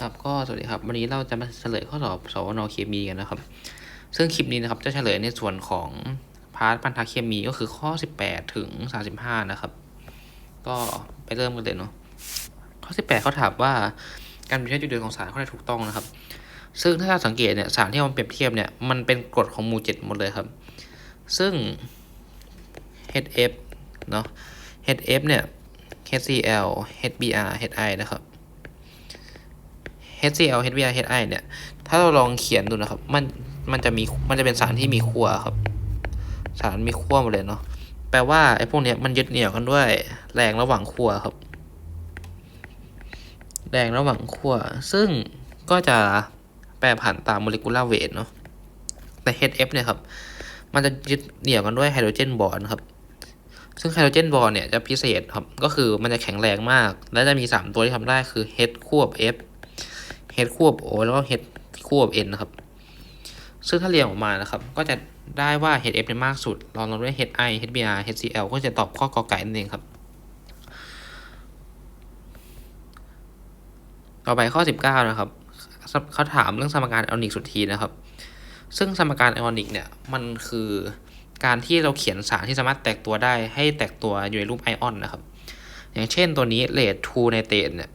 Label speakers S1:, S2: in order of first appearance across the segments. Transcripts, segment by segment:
S1: ครับก็สวัสดีครับวันนี้เราจะมาเฉลยข้อสอบสวนเคมีกันนะครับ ซึ่งคลิปนี้นะครับจะเฉลยในส่วนของพาร์ทพันธเคมีก็คือข้อ 18 ถึง 35 นะครับ ก็ไปเริ่มกันเลยเนาะข้อ 18เขาถามว่าการเปรียบเทียบจุดเด่นของสารข้อใดถูกต้องนะครับ ซึ่งถ้าเราสังเกตเนี่ยสารที่เราเปรียบเทียบเนี่ยมันเป็นกรดของหมู่เจ็ดหมดเลยครับ ซึ่ง HF เนาะ HF เนี่ย HCl HBr HI นะครับ HCl HBr HI เนี่ย ถ้าเราลองเขียนดูนะครับ มัน มันจะมี มันจะเป็นสารที่มีขั้วครับ สารมีขั้วหมดเลยเนาะ แปลว่าไอ้พวกเนี้ยมันยึดเหนี่ยวกันด้วยแรงระหว่างขั้วครับ แรงระหว่างขั้ว ซึ่งก็จะแปรผันตามโมเลกุลาร์เวทเนาะ แต่ HF เนี่ยครับ มันจะยึดเหนี่ยวกันด้วยไฮโดรเจนบอนครับซึ่งไฮโดรเจนบอนเนี่ยจะพิเศษครับ ก็คือมันจะแข็งแรงมาก และจะมี 3 ตัวที่ทำได้คือ H ควบ F H ควบ O แล้วก็ H ควบ N นะครับ ซึ่งถ้าเรียงออกมานะครับ ก็จะได้ว่า HF เป็นมากสุดรองลงด้วย HI HBr HCl ก็จะตอบข้อกอไก่นั่นเองครับ ต่อไปข้อ 19 นะครับเขาถามเรื่องสมการไอออนิกสุดทีนะครับ ซึ่งสมการไอออนิกเนี่ยมันคือการที่เราเขียนสารที่สามารถแตกตัวได้ให้แตกตัวอยู่ในรูปไอออนนะครับ อย่างเช่นตัวนี้เลดทูไนเตรตเนี่ย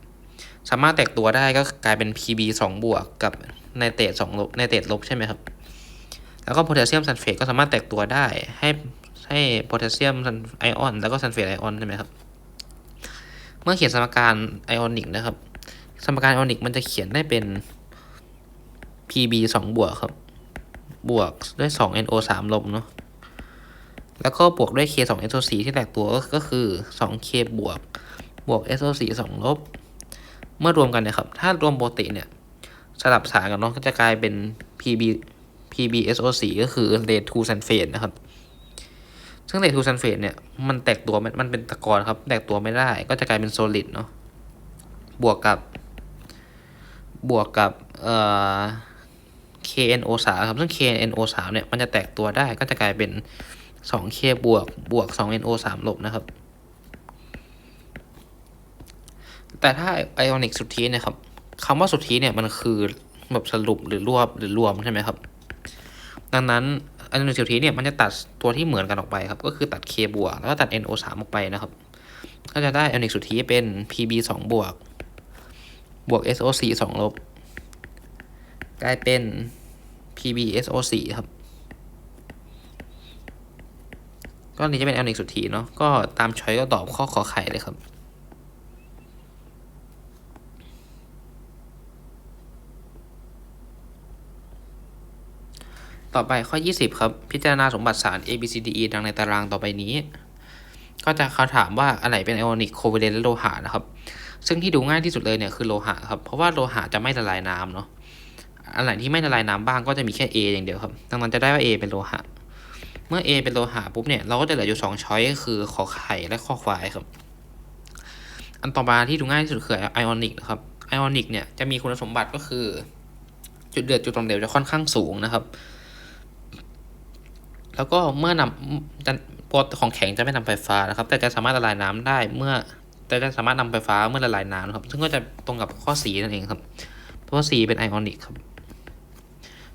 S1: สามารถแตกตัวได้ก็กลายเป็น Pb 2 บวกกับไนเตรต2ลบไนเตรตลบใช่ไหมครับ แล้วก็โพแทสเซียมซัลเฟตก็สามารถแตกตัวได้ให้ให้โพแทสเซียมไอออนแล้วก็ซัลเฟตไอออนใช่ไหมครับ เมื่อเขียนสมการไอออนิกนะครับ สมการไอออนิกมันจะเขียนได้เป็น Pb 2 บวกครับ บวกด้วย 2 NO 3ลบเนาะ แล้วก็บวกด้วย K 2 SO4 ที่แตกตัวก็คือ 2K บวก บวก SO4 2ลบ เมื่อรวมกันเนี่ยครับ ถ้ารวมปกติเนี่ยสลับสารกันเนาะก็จะกลายเป็น PB PbSO4 ก็คือ lead to sulfate นะครับ ซึ่ง lead to sulfate เนี่ย มันแตกตัวมันเป็นตะกอนครับ แตกตัวไม่ได้ ก็จะกลายเป็น solid เนาะ บวกกับบวกกับเอ่อ KNO3 ครับ ซึ่ง KNO3 เนี่ย มันจะแตกตัวได้ ก็จะกลายเป็น 2K บวกบวก 2NO3 ลบนะครับ แต่ถ้าไอออนิกสุทธิเนี่ยครับคำว่าสุทธิเนี่ยมันคือแบบสรุปหรือรวบหรือรวมใช่ไหมครับ ดังนั้นอนิกสุทธิเนี่ยมันจะตัดตัวที่เหมือนกันออกไปครับ ก็คือตัด K บวกแล้วก็ตัด NO3 ออกไปนะครับ ก็จะได้ออนิกสุทธิเป็น PB 2บวก บวก SO4 2ลบ กลายเป็น PbSO4 ครับ ก็นี้จะเป็นอออนิกสุทธิเนาะ ก็ตามช้อยก็ตอบข้อขอไข่เลยครับ ต่อไปข้อ 20 ครับ พิจารณาสมบัติสาร A B C D E ดังในตารางต่อไปนี้ ก็จะเขาถามว่าอันไหนเป็นไอออนิกโคเวเลนและโลหะนะครับ ซึ่งที่ดูง่ายที่สุดเลยเนี่ยคือโลหะครับ เพราะว่าโลหะจะไม่ละลายน้ำเนาะ อันไหนที่ไม่ละลายน้ำบ้างก็จะมีแค่ A อย่างเดียวครับ ดังนั้นจะได้ว่า A เป็นโลหะ เมื่อ A เป็นโลหะปุ๊บเนี่ยเราก็จะเหลืออยู่2ช้อยคือขอไข่และข้อควายครับ อันต่อมาที่ดูง่ายที่สุดคือไอออนิกนะครับ ไอออนิกเนี่ยจะมีคุณสมบัติก็คือ จุดเดือดจุดต่อมเหลวจะค่อนข้างสูงนะครับ แล้วก็เมื่อนำจะปกของแข็งจะไม่นำไฟฟ้านะครับ แต่จะสามารถละลายน้ำได้เมื่อ แต่จะสามารถนำไฟฟ้าเมื่อละลายน้ำนะครับ ซึ่งก็จะตรงกับข้อสีนั่นเองครับ เพราะว่าสีเป็นไอออนิกครับ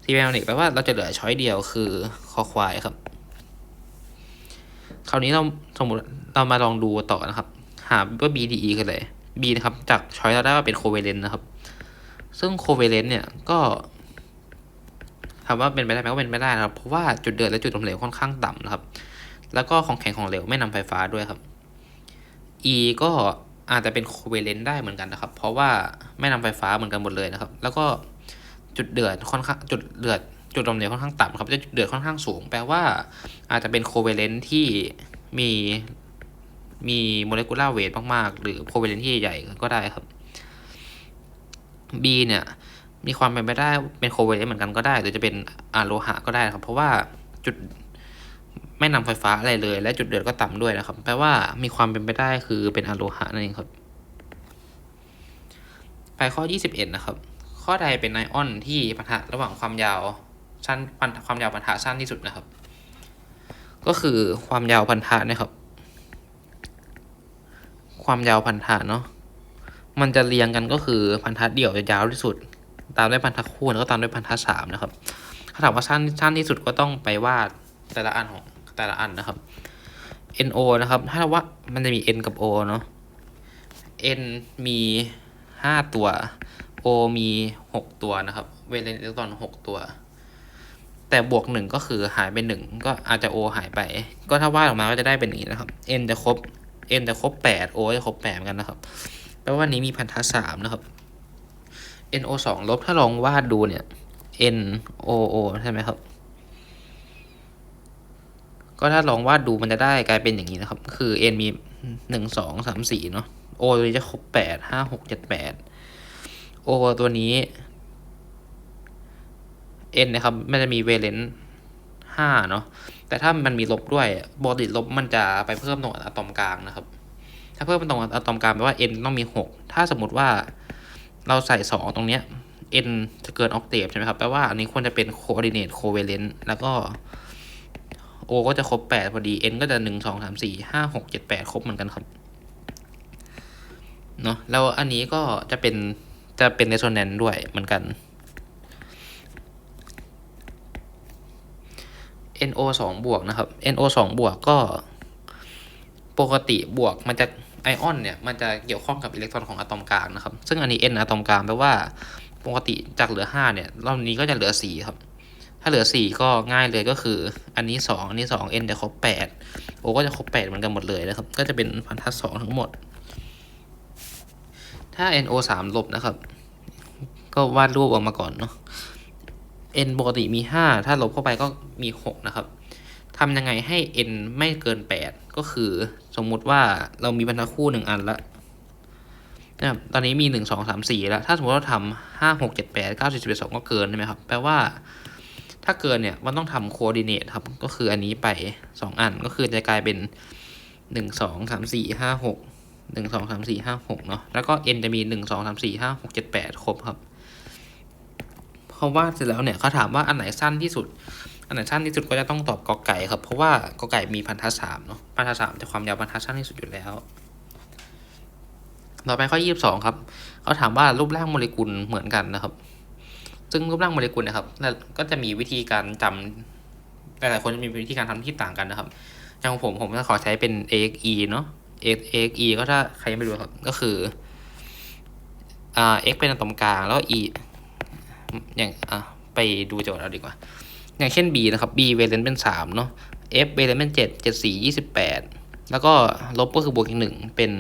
S1: สีเป็นไอออนิกแปลว่าเราจะเหลือช้อยเดียวคือคอควายครับ คราวนี้เราสมมติเรามาลองดูต่อนะครับ หาว่า BDE คืออะไร B นะครับ จากช้อยเราได้ว่าเป็นโคเวเลนนะครับ ซึ่งโคเวเลนเนี่ยก็ ถามว่าเป็นไปได้ไหมก็เป็นไปได้นะครับ เพราะว่าจุดเดือดและจุดต่อมเหลวค่อนข้างต่ำนะครับ แล้วก็ของแข็งของเหลวไม่นำไฟฟ้าด้วยครับ E ก็อาจจะเป็นโคเวเลนได้เหมือนกันนะครับ เพราะว่าไม่นำไฟฟ้าเหมือนกันหมดเลยนะครับ แล้วก็จุดเดือดค่อนข้างจุดเดือดจุดต่อมเหลวค่อนข้างต่ำครับจะจุดเดือดค่อนข้างสูง แปลว่าอาจจะเป็นโคเวเลนที่มีมีโมเลกุลาร์เวทมากๆ หรือโคเวเลนที่ใหญ่ก็ได้ครับ B เนี่ย มีความเป็นไปได้เป็นโคเวเลนเหมือนกันก็ได้ หรือจะเป็นอะโลหะก็ได้ครับ เพราะว่าจุดไม่นำไฟฟ้าอะไรเลย และจุดเดือดก็ต่ำด้วยนะครับ แปลว่ามีความเป็นไปได้คือเป็นอะโลหะนั่นเองครับไปข้อ 21 นะครับ ข้อใดเป็นไอออนที่ปะทะระหว่างความยาวสั้นความยาวปะทะสั้นที่สุดนะครับ ก็คือความยาวพันธะนะครับ ความยาวพันธะเนาะมันจะเรียงกันก็คือพันธะเดี่ยวจะยาวที่สุด ตามด้วยพันธะคู่แล้วก็ตามด้วยพันธะสามนะครับ ถ้าถามว่าสั้นสั้นที่สุดก็ต้องไปวาดแต่ละอันของแต่ละอันนะครับ NO นะครับ ถ้าว่ามันจะมี N กับ O เนาะ N มีห้าตัว O มีหกตัวนะครับ เวเลนอิเล็กตรอนหกตัว แต่บวกหนึ่งก็คือหายไปหนึ่งก็อาจจะ O หายไป ก็ถ้าวาดออกมาก็จะได้เป็นอย่างนี้นะครับ N จะครบ N จะครบแปด O จะครบแปดเหมือนกันนะครับ แปลว่านี้มีพันธะสามนะครับ NO สองลบถ้าลองวาดดูเนี่ย NOO ใช่ไหมครับ ก็ถ้าลองวาดดูมันจะได้กลายเป็นอย่างนี้นะครับ คือ n มีหนึ่งสองสามสี่เนาะ o ตัวนี้จะครบแปดห้าหกเจ็ดแปด o ตัวนี้ n นะครับ มันจะมีเวเลนห้าเนาะ แต่ถ้ามันมีลบด้วยปกติลบมันจะไปเพิ่มตรงอะตอมกลางนะครับ ถ้าเพิ่มตรงอะตอมกลางแปลว่า n ต้องมีหกถ้าสมมติว่า เราใส่สองตรงเนี้ย n จะเกินออกเทฟใช่ไหมครับ แปลว่าอันนี้ควรจะเป็น coordinate covalent แล้วก็ o ก็จะครบแปดพอดี n ก็จะหนึ่งสองสามสี่ห้าหกเจ็ดแปดครบเหมือนกันครับ เนาะแล้วอันนี้ก็จะเป็น จะเป็น resonance ด้วยเหมือนกัน NO สองบวกนะครับ NO สองบวกก็ปกติบวกมันจะ ไอออนเนี่ยมันจะเกี่ยวข้องกับอิเล็กตรอนของอะตอมกลางนะครับ ซึ่งอันนี้ N อะตอมกลางแปลว่าปกติจากเหลือห้าเนี่ยรอบนี้ก็จะเหลือสี่ครับ ถ้าเหลือสี่ก็ง่ายเลยก็คือ อันนี้สองอันนี้สอง n จะครบแปดโอก็จะครบแปดเหมือนกันหมดเลยนะครับ ก็จะเป็นพันธะสองทั้งหมด ถ้า no สามลบนะครับ ก็วาดรูปออกมาก่อนเนาะ n ปกติมีห้าถ้าลบเข้าไปก็มีหกนะครับ ทำยังไงให้ n ไม่เกินแปดก็คือสมมุติว่าเรามีบรรทัดคู่หนึ่งอันละนะครับตอนนี้มีหนึ่งสองสามสี่แล้ว ถ้าสมมติเราทำห้าหกเจ็ดแปดเก้าสิบสิบเอ็ดสองก็เกินใช่ไหมครับ แปลว่า ถ้าเกินเนี่ย มันต้องทำโคดิเนตครับ ก็คืออันนี้ไปสองอัน ก็คือจะกลายเป็นหนึ่งสองสามสี่ห้าหกหนึ่งสองสามสี่ห้าหกเนาะ แล้วก็ n จะมีหนึ่งสองสามสี่ห้าหกเจ็ดแปดครบครับ เพราะว่าเสร็จแล้วเนี่ยเขาถามว่าอันไหนสั้นที่สุด อันไหนสั้นที่สุดก็จะต้องตอบกอไก่ครับ เพราะว่ากอไก่มีพันธะสามเนาะพันธะสามจะความยาวพันธะสั้นที่สุดอยู่แล้ว ต่อไปข้อยี่สิบสองครับเขาถามว่ารูปร่างโมเลกุลเหมือนกันนะครับ ซึ่งรูปร่างโมเลกุลนะครับก็จะมีวิธีการจำหลายคนจะมีวิธีการทำที่ต่างกันนะครับอย่างผมผมจะขอใช้เป็น AXE เนาะ AXE ก็ถ้าใครยังไม่รู้ครับ ก็คืออ่า X เป็นอะตอมกลางแล้ว E อย่างอะไปดูโจทย์เอาดีกว่า อย่างเช่น B นะครับ B เวเลนเป็นสามเนาะ F เวเลนเป็นเจ็ดเจ็ดสี่ยี่สิบแปดแล้วก็ลบก็คือบวกอีกหนึ่งเป็น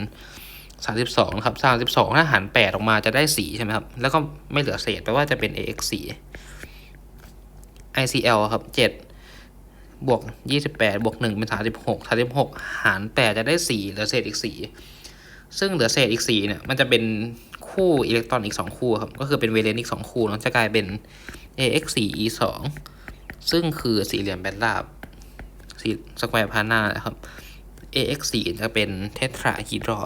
S1: สามสิบสองครับสามสิบสองถ้าหารแปดออกมาจะได้สี่ใช่ไหมครับ แล้วก็ไม่เหลือเศษแปลว่าจะเป็น AX สี่ ICL ครับเจ็ดบวกยี่สิบแปดบวกหนึ่งเป็นสามสิบหกสามสิบหกหารแปดจะได้สี่เหลือเศษอีกสี่ซึ่งเหลือเศษอีกสี่เนี่ย มันจะเป็นคู่อิเล็กตรอนอีกสองคู่ครับ ก็คือเป็นเวเลนอีกสองคู่เนาะจะกลายเป็น AX 4 E 2 ซึ่งคือสี่เหลี่ยมแบนราบสี่สแควร์พานานะครับ AX 4 จะเป็นเทตราฮีดรอ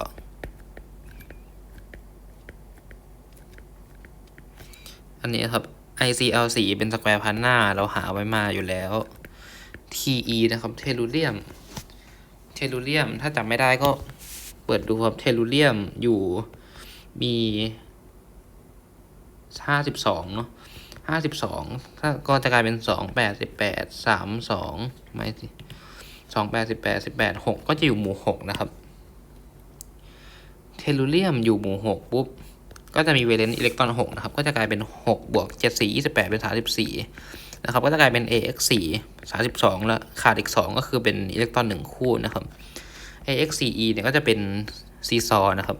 S1: อันนี้ครับ ICL 4 เป็นสแควร์พานาเราหาไว้มาอยู่แล้ว TE นะครับเทลูเรียม เทลูเรียมถ้าจำไม่ได้ก็เปิดดูครับเทลูเรียมอยู่มีห้าสิบสองเนาะ ห้าสิบสองถ้าก็จะกลายเป็นสองแปดสิบแปดสามสองไม่สิสองแปดสิบแปดสิบแปดหกก็จะอยู่หมู่หกนะครับ เทลูเรียมอยู่หมู่หกปุ๊บ ก็จะมีเวเลนอิเล็กตรอนหกนะครับ ก็จะกลายเป็นหกบวกเจ็ดสี่ยี่สิบแปดเป็นสามสิบสี่นะครับ ก็จะกลายเป็น AX สี่สามสิบสองแล้วขาดอีกสองก็คือเป็นอิเล็กตรอนหนึ่งคู่นะครับ AX สี่ E เนี่ยก็จะเป็นซีซอนะครับ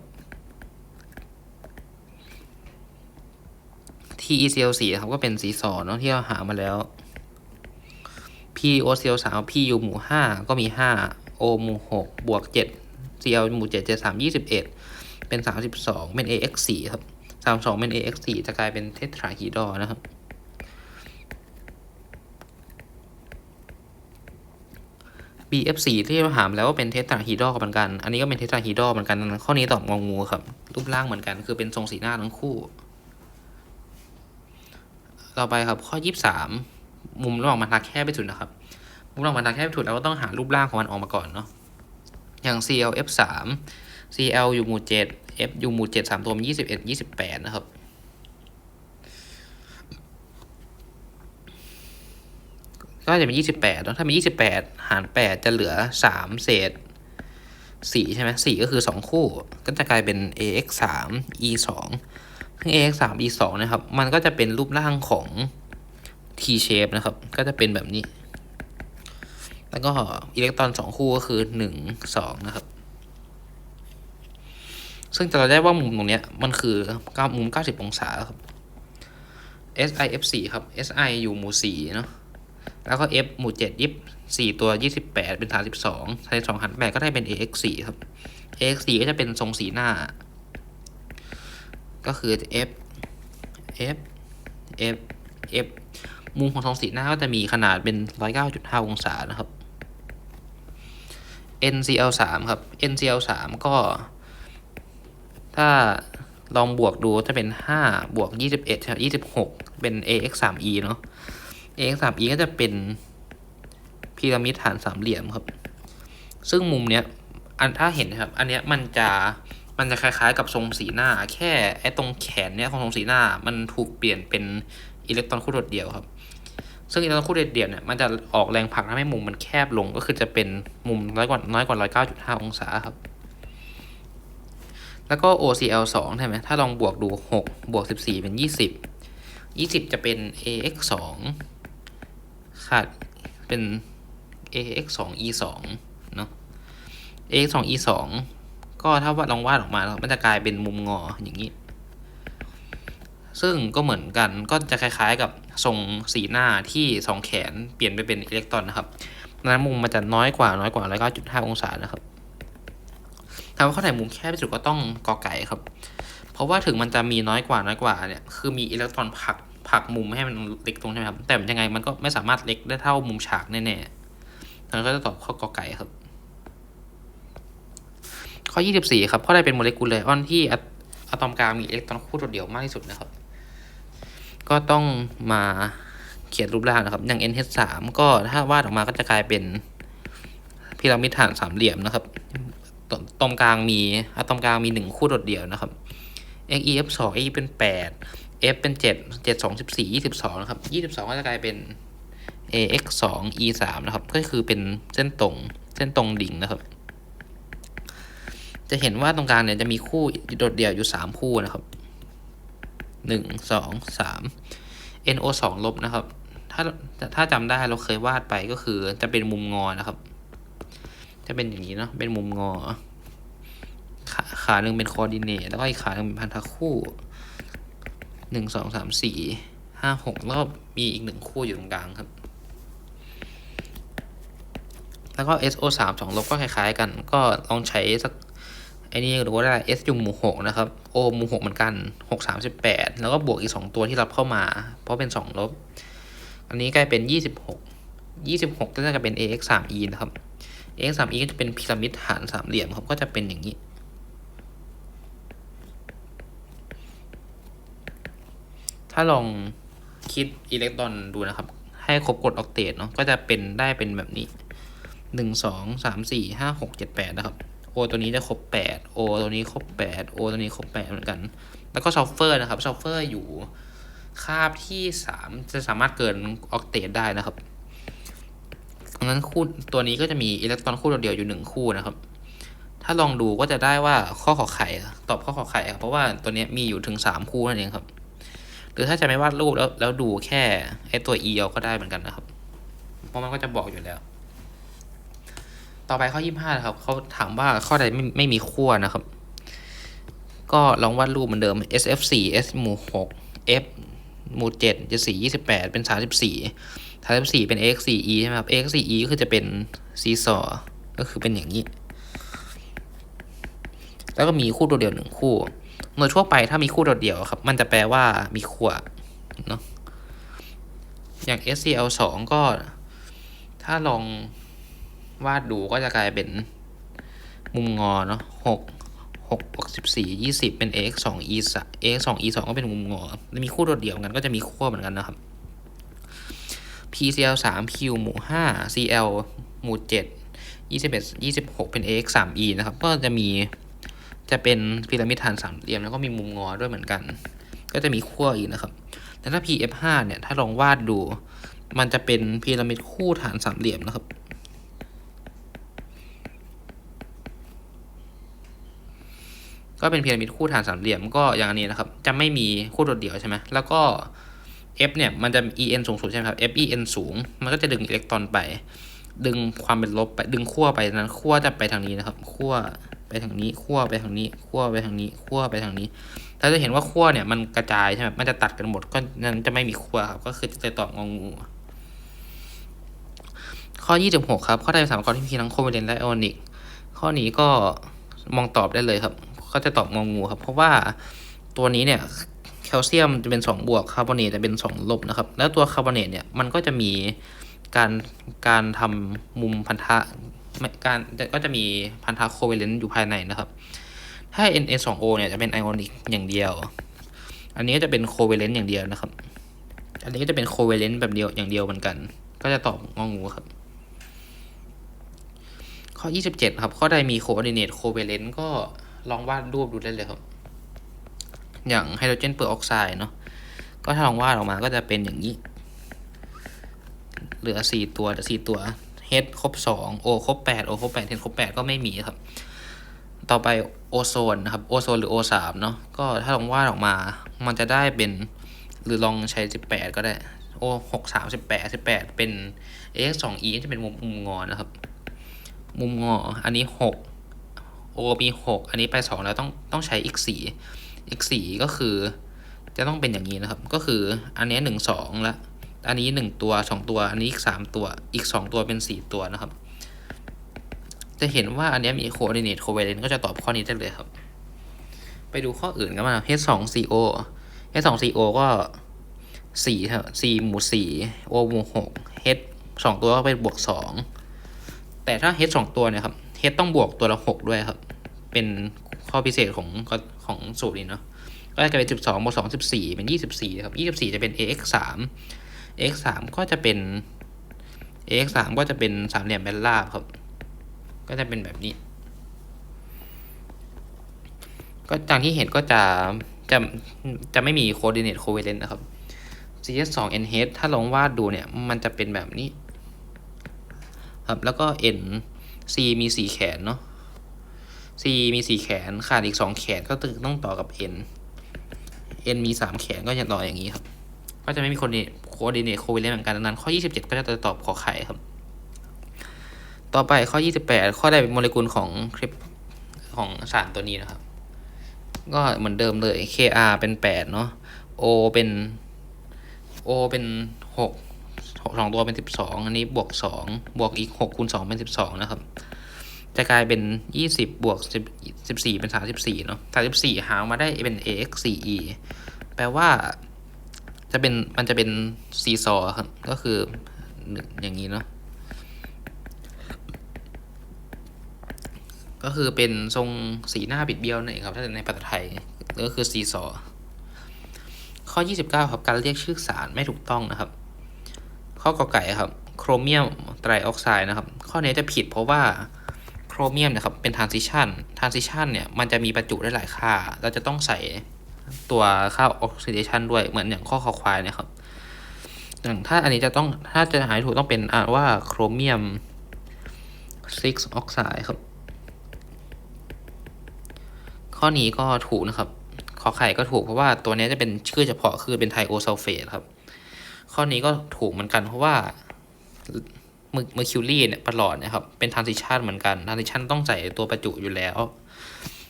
S1: TECL 4 ครับก็เป็นสีสอเนาะที่เราหามาแล้ว POCL 3 P อยู่หมู่ 5 ก็มี 5 O หมู่ 6 บวก 7 CL หมู่ 7 7 3 21 เป็น 32 เป็น AX 4 ครับ 32 เป็น AX 4 จะกลายเป็นเทตราฮีดอนะครับ BF 4 ที่เราหามแล้วว่าเป็นเทตราฮีดอเหมือนกัน อันนี้ก็เป็นเทตราฮีดอเหมือนกัน ข้อนี้ตอบงองูครับ รูปร่างเหมือนกัน คือเป็นทรงสีหน้าทั้งคู่ ต่อไปครับข้อยี่สามมุมระหว่างบรรทัดแคบไปสุดนะครับ มุมระหว่างบรรทัดแคบไปสุดเราก็ต้องหารูปร่างของมันออกมาก่อนเนาะอย่าง CLF 3 CL อยู่หมู่7 f อยู่หมู่เจ็ดสามตัวมียี่สิบเอ็ดยี่สิบแปดนะครับ ก็จะเป็นยี่สิบแปดแล้วถ้ามียี่สิบแปดหารแปดจะเหลือสามเศษสี่ใช่ไหมสี่ก็คือสองคู่ ก็จะกลายเป็น ax สาม e สอง ax สาม e สองนะครับ มันก็จะเป็นรูปร่างของ t shape นะครับ ก็จะเป็นแบบนี้ แล้วก็อิเล็กตรอนสองคู่ก็คือหนึ่งสองนะครับ ซึ่งจะเราได้ว่ามุมตรงนี้มันคือเก้ามุม 90 องศาครับ SI F4 ครับ SI อยู่หมู่4เนาะ แล้วก็ F หมู่7ยิบ4ตัว 28 เป็น 32 32หัน8ก็ได้เป็น AX4 ครับ AX4 ก็จะเป็นทรงสีหน้า ก็คือ F F F F มุมของทรงสีหน้าก็จะมีขนาดเป็น 109.5 องศานะครับ NCL3 ครับ NCL3 ก็ ถ้าลองบวกดูจะเป็น 5 บวก 21ใช่ไหม26 เป็น AX3E เนาะ AX3E ก็จะเป็นพีระมิดฐานสามเหลี่ยมครับ ซึ่งมุมเนี้ย อันถ้าเห็นครับ อันเนี้ยมันจะ มันจะคล้ายๆกับทรงสีหน้า แค่ไอ้ตรงแขนเนี้ยของทรงสีหน้า มันถูกเปลี่ยนเป็นอิเล็กตรอนคู่โดดเดี่ยวครับ ซึ่งอิเล็กตรอนคู่โดดเดี่ยวเนี่ยมันจะออกแรงผลักทำให้มุมมันแคบลงก็คือจะเป็นมุมน้อยกว่าน้อยกว่า 109.5 องศาครับ แล้วก็ OCL 2ใช่ไหมถ้าลองบวกดู 6 บวก 14 เป็น 20 20 จะเป็น AX 2ขาดเป็น AX 2 E 2เนาะ AX 2 E 2 ก็ถ้าวาดลองวาดออกมาแล้วมันจะกลายเป็นมุมงออย่างนี้ ซึ่งก็เหมือนกันก็จะคล้าย ๆ กับทรงสีหน้าที่สองแขนเปลี่ยนไปเป็นอิเล็กตรอนนะครับนั้นมุมมันจะน้อยกว่าน้อยกว่า109.5องศานะครับถามว่าข้อไหนมุมแคบที่สุดก็ต้องกอไก่ครับ เพราะว่าถึงมันจะมีน้อยกว่าน้อยกว่าเนี่ยคือมีอิเล็กตรอนผลักผลักมุมให้มันเล็กตรงใช่ไหมครับ แต่ยังไงมันก็ไม่สามารถเล็กได้เท่ามุมฉากแน่ๆดังนั้นก็จะตอบข้อกอไก่ครับ ข้อ 24 ครับข้อใดเป็นโมเลกุลไลออนที่อะตอมกลางมีอิเล็กตรอนคู่โดดเดี่ยวมากที่สุดนะครับ ก็ต้องมาเขียนรูปร่างนะครับ อย่าง NH3 ก็ถ้าวาดออกมาก็จะกลายเป็นพีระมิดฐานสามเหลี่ยมนะครับตตรงกลางมีอะตอมกลางมีหนึ่งคู่โดดเดี่ยวนะครับ XEF2 E เป็น8 F เป็น7 7 2 14 22นะครับ22ก็จะกลายเป็น AX2 E3 นะครับ ก็คือเป็นเส้นตรงเส้นตรงดิ่งนะครับ จะเห็นว่าตรงกลางเนี่ยจะมีคู่โดดเดี่ยวอยู่ 3 คู่นะครับ1 2 3 NO2 ลบนะครับ ถ้าถ้าจำได้เราเคยวาดไปก็คือจะเป็นมุมงอนะครับ จะเป็นอย่างนี้เนาะเป็นมุมงอ ขาขาหนึ่งเป็นคอร์ดิเนตแล้วก็อีกขาหนึ่งเป็นพันธคู่หนึ่งสองสามสี่ห้าหกแล้วก็มีอีกหนึ่งคู่อยู่ตรงกลางครับ แล้วก็ SO สามสองลบก็คล้ายๆกัน ก็ลองใช้สัก ไอ้นี่ดูก็ได้ S อยู่หมู่หกนะครับ O หมู่หกเหมือนกันหกสามสิบแปดแล้วก็บวกอีกสองตัวที่รับเข้ามา เพราะเป็นสองลบ อันนี้กลายเป็นยี่สิบหกยี่สิบหกก็จะเป็น AX สาม E นะครับ AX สาม E ก็จะเป็นพีระมิดฐานสามเหลี่ยมครับ ก็จะเป็นอย่างนี้ ถ้าลองคิดอิเล็กตรอนดูนะครับ ให้ครบกฎออกเตตเนาะ ก็จะเป็นได้เป็นแบบนี้หนึ่งสองสามสี่ห้าหกเจ็ดแปดนะครับ โอตัวนี้จะครบแปดโอตัวนี้ครบแปดโอตัวนี้ครบแปดเหมือนกัน แล้วก็ซัลเฟอร์นะครับซัลเฟอร์อยู่คาบที่สามจะสามารถเกินออกเตตได้นะครับดังนั้นคู่ตัวนี้ก็จะมีอิเล็กตรอนคู่เดียวอยู่หนึ่งคู่นะครับ ถ้าลองดูก็จะได้ว่าข้อขอไข่ตอบข้อขอไข่ครับเพราะว่าตัวนี้มีอยู่ถึงสามคู่นั่นเองครับ หรือถ้าจะไม่วาดรูปแล้วแล้วดูแค่ไอตัว e เอาก็ได้เหมือนกันนะครับ เพราะมันก็จะบอกอยู่แล้ว ต่อไปข้อยี่ห้าครับเขาถามว่าข้อใดไม่ไม่มีขั้วนะครับ ก็ลองวาดรูปเหมือนเดิม sf4 s หมู่6 f หมู่7จะ4 28 เป็น 34 34 เป็น x4e ใช่ไหมครับ x4e ก็คือจะเป็นซีซอก็คือเป็นอย่างนี้ แล้วก็มีคู่ตัวเดียวหนึ่งคู่โดยทั่วไปถ้ามีคู่โดดเดี่ยวครับ มันจะแปลว่ามีขั้วเนาะอย่าง SCL 2 ก็ถ้าลอง วาดดูก็จะกลายเป็นมุมงอเนาะหกหกบวกสิบสี่ยี่สิบเป็น x สอง e ส x สอง e สองก็เป็นมุมงอแล้มีคู่โดดเดี่ยวกันก็จะมีขั้วเหมือนกันนะครับ PCL สาม Q หมู่ห้า CL หมู่เจ็ดยี่สิบเอ็ดยี่สิบหกเป็น x สาม e นะครับ ก็จะมีจะเป็นพีระมิดฐานสามเหลี่ยมแล้วก็มีมุมงอด้วยเหมือนกัน ก็จะมีขั้วอีกนะครับ แต่ถ้า PF5 เนี่ย ถ้าลองวาดดู มันจะเป็นพีระมิดคู่ฐานสามเหลี่ยมนะครับ ก็เป็นพีระมิดคู่ฐานสามเหลี่ยมก็อย่างอันนี้นะครับ จะไม่มีคู่โดดเดี่ยวใช่ไหมแล้วก็ F เนี่ยมันจะ En สูงสุดใช่ไหมครับ Fen สูง มันก็จะดึงอิเล็กตรอนไป ดึงความเป็นลบไปดึงขั้วไปนั้นขั้วจะไปทางนี้นะครับขั้วไปทางนี้ขั้วไปทางนี้ขั้วไปทางนี้ขั้วไปทางนี้ถ้าจะเห็นว่าขั้วเนี่ยมันกระจายใช่ไหมมันจะตัดกันหมดก็นั้นจะไม่มีขั้วครับ ก็คือจะต่ององูข้อ 26 ครับ ข้อใดเป็นสามกรที่มีทั้งโคเวเลนและไอออนิก ข้อนี้ก็มองตอบได้เลยครับ ก็จะตอบงองูครับ เพราะว่าตัวนี้เนี่ยแคลเซียมจะเป็น 2 บวกคาร์บอเนตจะเป็น 2 ลบนะครับ แล้วตัวคาร์บอเนตเนี่ยมันก็จะมีการการทำมุมพันธะการก็จะมีพันธะโคเวเลนต์อยู่ภายในนะครับ ถ้า Na2O เนี่ยจะเป็นไอออนิกอย่างเดียว อันนี้ก็จะเป็นโคเวเลนต์อย่างเดียวนะครับ อันนี้ก็จะเป็นโคเวเลนต์แบบเดียวอย่างเดียวเหมือนกัน ก็จะตอบงองูครับ ข้อ 27 ครับ ข้อใดมีโคออร์ดิเนตโคเวเลนต์ก็ ลองวาดรูปดูได้เลยครับ อย่างไฮโดรเจนเปอร์ออกไซด์เนาะก็ถ้าลองวาดออกมาก็จะเป็นอย่างนี้ เหลือ4ตัวเหลือ4ตัว H ครบ2 O ครบ8 O ครบ8 H ครบ8ก็ไม่มีครับ ต่อไปโอโซนนะครับโอโซนหรือ O3 เนาะก็ถ้าลองวาดออกมา มันจะได้เป็นหรือลองใช้18ก็ได้ O 6 3 18 18เป็น X 2 E จะเป็นมุมมุมงอนะครับ มุมงออันนี้6 O มี6อันนี้ไป2แล้วต้องต้องใช้ x 4 x 4ก็คือ จะต้องเป็นอย่างนี้นะครับ ก็คืออันนี้1 2แล้วอันนี้1ตัว2ตัว อันนี้อีก3ตัว อีก2ตัวเป็น4ตัวนะครับ จะเห็นว่าอันนี้มี coordinate covalent ก็จะตอบข้อนี้ได้เลยครับ ไปดูข้ออื่นกันมา H 2 CO H 2 CO ก็4ครับ4หมู่4 O หมู่6 H 2ตัวก็เป็นบวก2แต่ถ้า H 2ตัวเนี่ยครับ H ต้องบวกตัวละ6ด้วยครับ เป็นข้อพิเศษของของสูตรนี้เนาะก็จะเป็น 12บวก2 14 เป็น 24ครับ24 จะเป็น ax 3 ax 3ก็จะเป็น ax 3ก็จะเป็นสามเหลี่ยมแบนราบครับ ก็จะเป็นแบบนี้ ก็จากที่เห็นก็จะจะจะไม่มี coordinate covalent นะครับ cs 2 nh ถ้าลองวาดดูเนี่ย มันจะเป็นแบบนี้ ครับ แล้วก็ n c มีสี่แขนเนาะ c มีสี่แขนขาดอีกสองแขนก็ตึกต้องต่อกับ n n มีสามแขนก็จะต่ออย่างนี้ครับ ก็จะไม่มีคนโคดิเนตโควิเลนเหมือนกันดังนั้น ข้อ 27 ก็จะตอบขอไข่ครับ ต่อไปข้อ 28 ข้อใดเป็นโมเลกุลของคลิปของสารตัวนี้นะครับ ก็เหมือนเดิมเลย kr เป็น 8 เนาะ o เป็น o เป็น6สองตัวเป็น 12 อันนี้บวก 2 บวกอีก 6 คูณ 2 เป็น 12 นะครับ จะกลายเป็น 20 บวก14 เป็น 34 เนาะ34 หามาได้เป็น ax 4e แปลว่า จะเป็น มันจะเป็นซีซอครับ ก็คือ อย่างนี้เนาะ ก็คือเป็นทรงสีหน้าบิดเบี้ยวนั่นเองครับ ถ้าในภาษาไทย ก็คือซีซอ ข้อ 29 ครับ การเรียกชื่อสารไม่ถูกต้องนะครับ ข้อกอไก่ครับ โครเมียมไตรออกไซด์นะครับ ข้อนี้จะผิดเพราะว่า โครเมียมนะครับเป็นทรานซิชันทรานซิชันเนี่ยมันจะมีประจุได้หลายค่า เราจะต้องใส่ตัวค่าออกซิเดชันด้วยเหมือนอย่างข้อคอควายนะครับอย่างถ้าอันนี้จะต้องถ้าจะหายถูกต้องเป็นอ่านว่าโครเมียม6ออกไซด์ครับ ข้อนี้ก็ถูกนะครับ ขอไข่ก็ถูกเพราะว่าตัวนี้จะเป็นชื่อเฉพาะคือเป็นไทโอซัลเฟตครับ ข้อนี้ก็ถูกเหมือนกันเพราะว่า เมอร์คิวรีเนี่ยประหลอดนะครับ เป็นทรานซิชันเหมือนกันทรานซิชันต้องใส่ตัวประจุอยู่แล้ว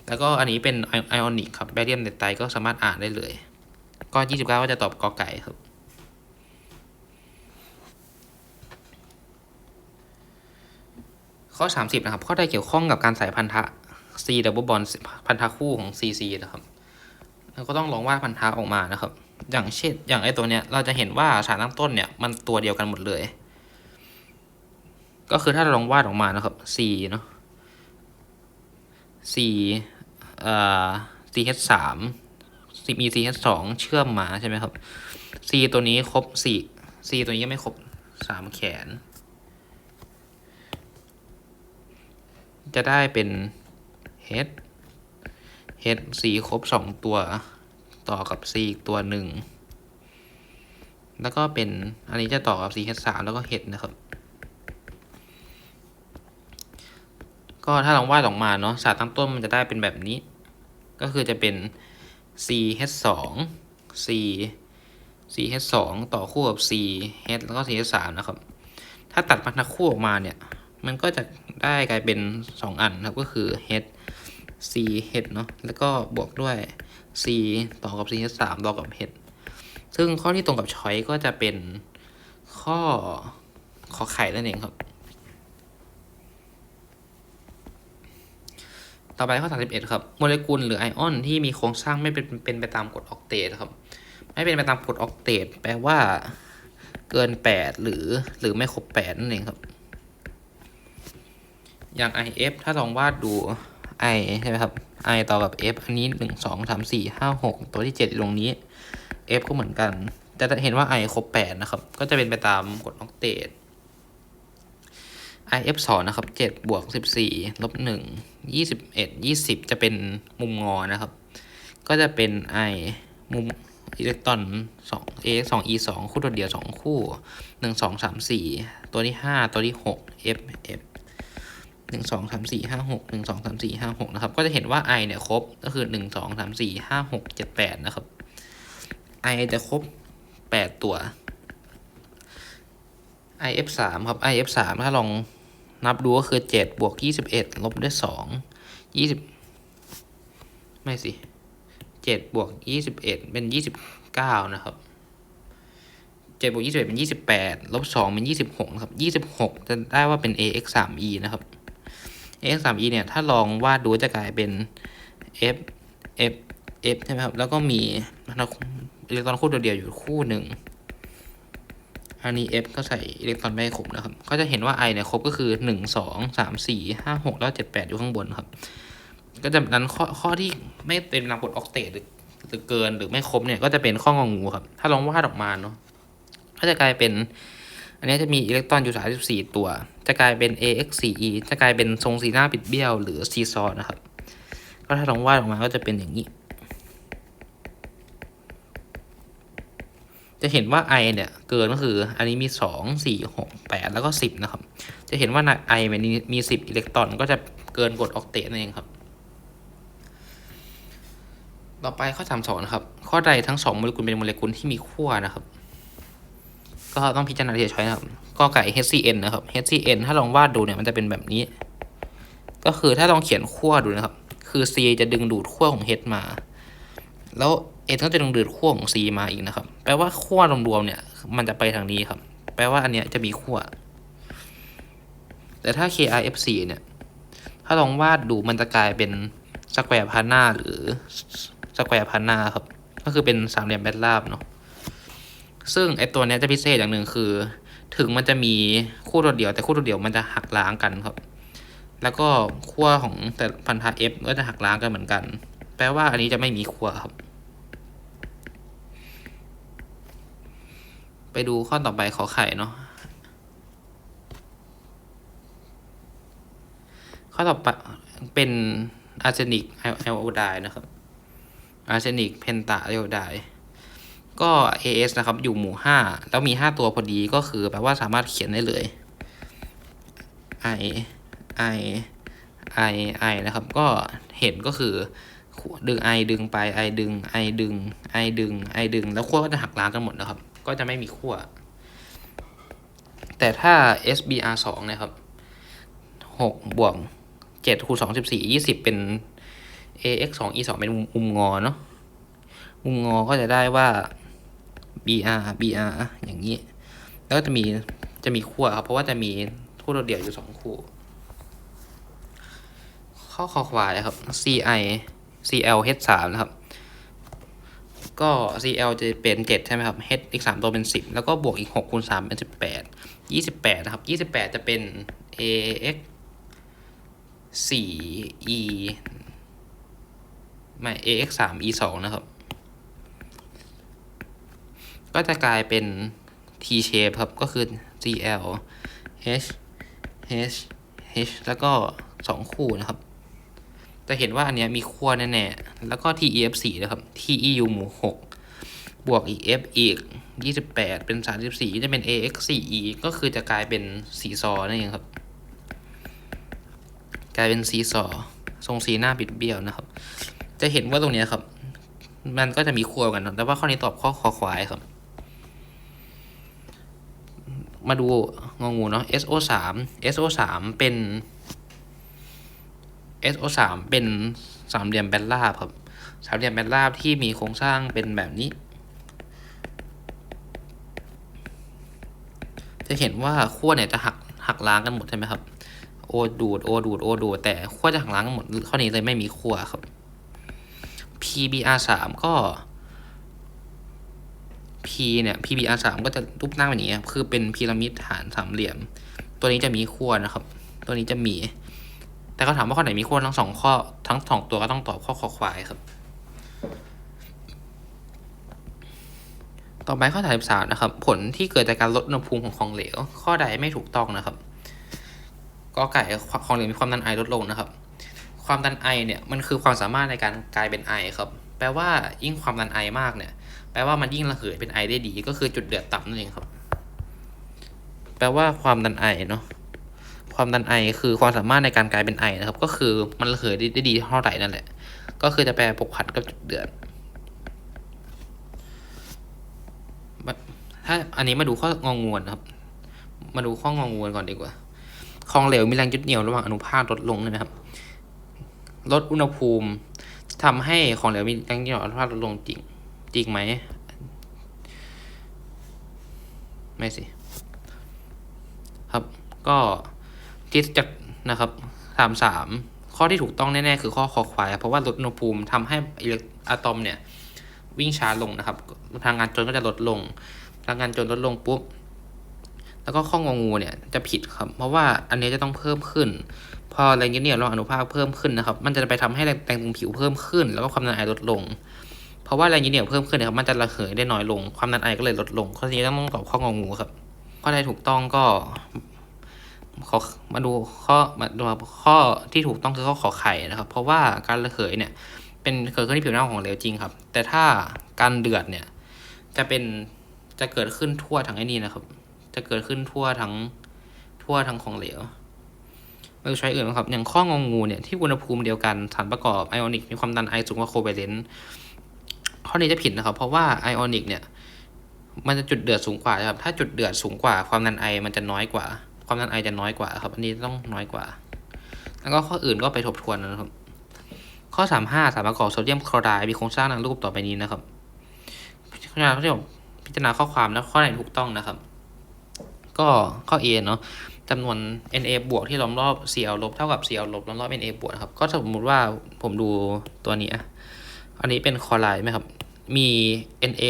S1: แล้วก็อันนี้เป็นไอออนิกครับแบเรียมเดตไตก็สามารถอ่านได้เลย ก็29ก็จะตอบกอไก่ครับ ข้อ30นะครับ ข้อใดเกี่ยวข้องกับการใส่พันธะ C double bond พันธะคู่ของ CC นะครับเราก็ต้องลองวาดพันธะออกมานะครับ อย่างเช่น อย่างไอตัวเนี้ย เราจะเห็นว่าสารตั้งต้นเนี่ย มันตัวเดียวกันหมดเลย ก็คือถ้าเราลองวาดออกมานะครับ C เนาะ C เอ่อ CH สามมี CH สองเชื่อมมาใช่ไหมครับ C ตัวนี้ครบสี่ C ตัวนี้ยังไม่ครบสามแขน จะได้เป็น H h c ครบสองตัวต่อกับ c อีกตัวหนึ่ง แล้วก็เป็นอันนี้จะต่อกับ c h สามแล้วก็ h นะครับ ก็ถ้าลองวาดออกมาเนาะสารตั้งต้นมันจะได้เป็นแบบนี้ ก็คือจะเป็น c h สอง c c h สองต่อคู่กับ c h แล้วก็ c h สามนะครับ ถ้าตัดพันธคู่ออกมาเนี่ย มันก็จะได้กลายเป็น 2 อันนะครับก็คือ h c h เนาะแล้วก็บวกด้วย c ต่อกับ c h สามต่อกับ h ซึ่งข้อที่ตรงกับช้อยก็จะเป็นข้อขอไข่นั่นเองครับ ต่อไปข้อ 31 ครับ โมเลกุลหรือไอออนที่มีโครงสร้างไม่เป็นเป็นไปตามกฎออกเตตครับ ไม่เป็นไปตามกฎออกเตตแปลว่า เกิน 8 หรือหรือไม่ครบ8นั่นเองครับ อย่าง IF ถ้าลองวาดดู I ใช่ไหมครับ I ต่อกับ F อันนี้ 1 2 3 4 5 6 ตัวที่ 7 ตรงนี้ F ก็เหมือนกัน แต่จะเห็นว่า I ครบ8นะครับ ก็จะเป็นไปตามกฎออกเตต IF 2นะครับ7บวก14ลบ1 21 20 จะเป็นมุมงอนะครับ ก็จะเป็น I มุมอิเล็กตรอน2 A 2 E 2คู่ตัวเดียว 2 คู่ 1 2 3 4 ตัวที่ 5 ตัวที่ 6 F F หนึ่งสองสามสี่ห้าหกหนึ่งสองสามสี่ห้าหกนะครับ ก็จะเห็นว่า i เนี่ยครบ ก็คือหนึ่งสองสามสี่ห้าหกเจ็ดแปดนะครับ i จะครบแปดตัว i f สามครับ i f สามถ้าลอง นับดูก็คือเจ็ดบวกยี่สิบเอ็ดลบด้วยสองยี่สิบไม่สิเจ็ดบวกยี่สิบเอ็ดเป็นยี่สิบเก้านะครับเจ็ดบวกยี่สิบเอ็ดเป็นยี่สิบแปดลบสองเป็นยี่สิบหกครับยี่สิบหกจะได้ว่าเป็น ax สาม e นะครับ x 3 e เนี่ย ถ้าลองวาดดูจะกลายเป็น f f f ใช่ไหมครับ แล้วก็มีอิเล็กตรอนคู่ตัวเดียวอยู่คู่หนึ่ง อันนี้ f ก็ใส่อิเล็กตรอนไม่ครบนะครับ ก็จะเห็นว่า i เนี่ยครบก็คือหนึ่งสองสามสี่ห้าหกแล้วเจ็ดแปดอยู่ข้างบนครับ ก็จะนั้นข้อข้อที่ไม่เป็นนามกฎออกเตตหรือหรือเกินหรือไม่ครบเนี่ยก็จะเป็นข้ององูครับ ถ้าลองวาดออกมาเนาะก็จะกลายเป็น อันนี้จะมีอิเล็กตรอนอยู่34ตัว จะกลายเป็น AX4E จะกลายเป็นทรงสีหน้าปิดเบี้ยว หรือซีซอนะครับ ก็ถ้าลองวาดออกมาก็จะเป็นอย่างนี้ จะเห็นว่า I เนี่ยเกินก็คืออันนี้มี 2 4 6 8 แล้วก็ 10 นะครับ จะเห็นว่า I มันมี 10 อิเล็กตรอนก็จะเกินกฎออกเตตนั่นเองครับ ต่อไปข้อ32นะครับ ข้อใดทั้ง2โมเลกุลเป็นโมเลกุลที่มีขั้วนะครับ ก็ต้องพิจารณาทีละช้อยนะครับก็ไก่ HCN นะครับ HCN ถ้าลองวาดดูเนี่ยมันจะเป็นแบบนี้ ก็คือถ้าลองเขียนขั้วดูนะครับ คือ C จะดึงดูดขั้วของ H มา แล้ว H ก็จะดึงดูดขั้วของ C มาอีกนะครับ แปลว่าขั้วรวมๆเนี่ย มันจะไปทางนี้ครับ แปลว่าอันเนี้ยจะมีขั้ว แต่ถ้า KRFC เนี่ย ถ้าลองวาดดูมันจะกลายเป็นสแควร์พานาหรือสแควร์พานาครับ ก็คือเป็นสามเหลี่ยมแบนราบเนาะ ซึ่งไอตัวเนี้ยจะพิเศษอย่างหนึ่งคือ ถึงมันจะมีคู่ตัวเดียว แต่คู่ตัวเดียวมันจะหักล้างกันครับ แล้วก็ขั้วของแต่พันธะ F ก็จะหักล้างกันเหมือนกัน แปลว่าอันนี้จะไม่มีขั้วครับ ไปดูข้อต่อไปขอไข่เนาะข้อต่อไปเป็นอาร์เซนิกไอโอไดนะครับอาร์เซนิกเพนตาไอโอไดก็ AS นะครับ อยู่หมู่ 5 แล้วมี 5 ตัวพอดีก็คือแปลว่าสามารถเขียนได้เลย I I I I นะครับ ก็เห็นก็คือดึง I ดึงไป I ดึง I ดึง I ดึง I ดึง แล้วขั้วก็จะหักล้างกันหมดนะครับ ก็จะไม่มีขั้ว แต่ถ้า SBR 2นะครับ6บวก7คูณ2 14 20เป็น AX 2 E 2เป็นมุมงอเนาะ มุมงอก็จะได้ว่า BR BR อย่างนี้ แล้วก็จะมีจะมีขั้วครับ เพราะว่าจะมีคู่ตัวเดียวอยู่สองคู่ ข้อคอควายครับ CI CL H 3นะครับ ก็ CL จะเป็น 7 ใช่ไหมครับ H อีก 3 ตัวเป็น 10 แล้วก็บวกอีก6คูณ3เป็น 18 28 นะครับ 28 จะเป็น AX 4 E ไม่ AX 3 E 2นะครับ ก็จะกลายเป็น T shape ครับ ก็คือ GL H H H แล้วก็ 2 คู่นะครับ จะเห็นว่าอันเนี้ยมีขั้วแน่ๆ แล้วก็ TEF4 นะครับ TEU หมู่6บวกอีก F อีก 28 เป็น 34 จะเป็น AX4E ก็คือจะกลายเป็นสีซอนั่นเองครับ กลายเป็นสีซอทรงสีหน้าบิดเบี้ยวนะครับ จะเห็นว่าตรงเนี้ยครับ มันก็จะมีขั้วกันนะแต่ว่าข้อนี้ตอบข้อคอควายครับ มาดูงงูเนาะ SO3 SO3 เป็น SO3 เป็นสามเหลี่ยมแบนราบครับ สามเหลี่ยมแบนราบที่มีโครงสร้างเป็นแบบนี้ จะเห็นว่าขั้วเนี่ยจะหักหักล้างกันหมดใช่ไหมครับ โอดูด โอดูด โอดูด แต่ขั้วจะหักล้างกันหมด ข้อนี้เลยไม่มีขั้วครับ PBR 3 ก็ P เนี่ย PBR 3 ก็จะรูปหน้าแบบนี้ คือเป็นพีระมิดฐานสามเหลี่ยม ตัวนี้จะมีขั้วนะครับ ตัวนี้จะมี แต่ก็ถามว่าข้อไหนมีขั้วทั้งสองข้อทั้งสองตัวก็ต้องตอบข้อคอควายครับ ต่อไปข้อถามสามนะครับ ผลที่เกิดจากการลดอุณหภูมิของของเหลว ข้อใดไม่ถูกต้องนะครับก็ไก่ของเหลวมีความดันไอลดลงนะครับ ความดันไอเนี่ยมันคือความสามารถในการกลายเป็นไอครับ แปลว่ายิ่งความดันไอมากเนี่ย แปลว่ามันยิ่งระเหยเป็นไอได้ดี ก็คือจุดเดือดต่ำนั่นเองครับ แปลว่าความดันไอเนาะ ความดันไอคือความสามารถในการกลายเป็นไอนะครับ ก็คือมันระเหยได้ดีเท่าไหร่นั่นแหละ ก็คือจะแปลปกผัดกับจุดเดือดถ้าอันนี้มาดูข้ององวนนะครับ มาดูข้ององวนก่อนดีกว่าของเหลวมีแรงยึดเหนี่ยวระหว่างอนุภาคลดลงนะครับ ลดอุณหภูมิทำให้ของเหลวมีแรงยึดเหนี่ยวอนุภาคลดลงจริง จริงไหม ไม่สิ ครับ ก็ ที่จะนะครับสามสามข้อที่ถูกต้องแน่ๆ คือข้อคอควาย เพราะว่าลดอุณหภูมิทำให้อิเล็กอะตอมเนี่ยวิ่งช้าลงนะครับ พลังงานจนก็จะลดลง พลังงานจนลดลงปุ๊บ แล้วก็ข้ององูเนี่ยจะผิดครับ เพราะว่าอันนี้จะต้องเพิ่มขึ้น พอแรงยึดเหนี่ยวระหว่างอนุภาคเพิ่มขึ้นนะครับ มันจะไปทำให้แรงแรงตึงผิวเพิ่มขึ้น แล้วก็ความดันไอลดลง เพราะว่าแรงยึดเหนี่ยวเพิ่มขึ้นนะครับ มันจะระเหยได้น้อยลง ความดันไอก็เลยลดลง ข้อนี้ต้องตอบข้ององูครับ ข้อใดถูกต้องก็ ขอมาดูข้อมาดูข้อที่ถูกต้องคือข้อขอไข่นะครับ เพราะว่าการระเหยเนี่ย เป็นเกิดขึ้นที่ผิวหน้าของเหลวจริงครับ แต่ถ้าการเดือดเนี่ย จะเป็นจะเกิดขึ้นทั่วทั้งไอ้นี่นะครับ จะเกิดขึ้นทั่วทั้งทั่วทั้งของเหลวมาดูใช้อื่นนะครับ อย่างข้ององูเนี่ยที่อุณหภูมิเดียวกันสารประกอบไอออนิกมีความดันไอสูงกว่าโคเบเลนต์ข้อนี้จะผิดนะครับ เพราะว่าไอออนิกเนี่ย มันจะจุดเดือดสูงกว่าครับ ถ้าจุดเดือดสูงกว่าความดันไอมันจะน้อยกว่า ความดันไอจะน้อยกว่าครับ อันนี้ต้องน้อยกว่า แล้วก็ข้ออื่นก็ไปทบทวนนะครับ ข้อ 35 สารประกอบโซเดียมคลอไรด์มีโครงสร้างดังรูปต่อไปนี้นะครับพิจารณาที่ผมพิจารณาข้อความแล้วข้อไหนถูกต้องนะครับ ก็ข้อ A เนาะจำนวน Na บวกที่ล้อมรอบ Cl ลบเท่ากับ Cl ลบล้อมรอบ Na บวกนะครับก็สมมติว่าผมดูตัวนี้ อันนี้เป็นคลอไรด์ไหมครับ มี Na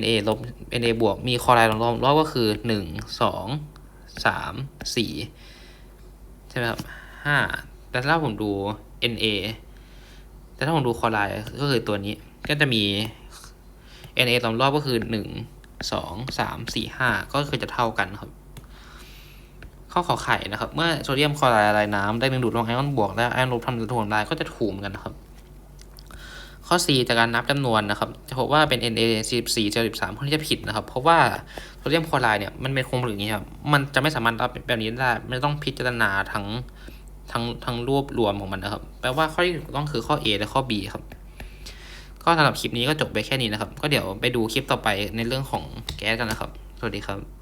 S1: Na ลบ Na บวก มีคอไรด์ล้อมรอบก็คือหนึ่งสองสามสี่ใช่ไหมครับห้าแต่ถ้าผมดู Na แต่ถ้าผมดูคอไลน์ก็คือตัวนี้ ก็จะมี Na ล้อมรอบก็คือหนึ่งสองสามสี่ห้าก็คือจะเท่ากันครับข้อขอไข่นะครับ เมื่อโซเดียมคลอไรด์ละลายน้ำได้ดึงดูดลงไอออนบวกและไอออนลบทำให้ถ่วงได้ก็จะถูกเหมือนกันครับ ข้อ C จากการนับจำนวนนะครับจะพบว่าเป็น Na 44เจล13ข้อนี้จะผิดนะครับ เพราะว่าโซเดียมคลอไรด์เนี่ยมันเป็นโครงผลึกอย่างนี้ครับมันจะไม่สามารถรับแบบนี้ได้ไม่ต้องพิจารณาทั้งทั้งทั้งรวบรวมของมันนะครับ แปลว่าข้อที่ถูกต้องคือข้อ A และข้อ B ครับ ก็สำหรับคลิปนี้ก็จบไปแค่นี้นะครับ ก็เดี๋ยวไปดูคลิปต่อไปในเรื่องของแก๊สกันนะครับ สวัสดีครับ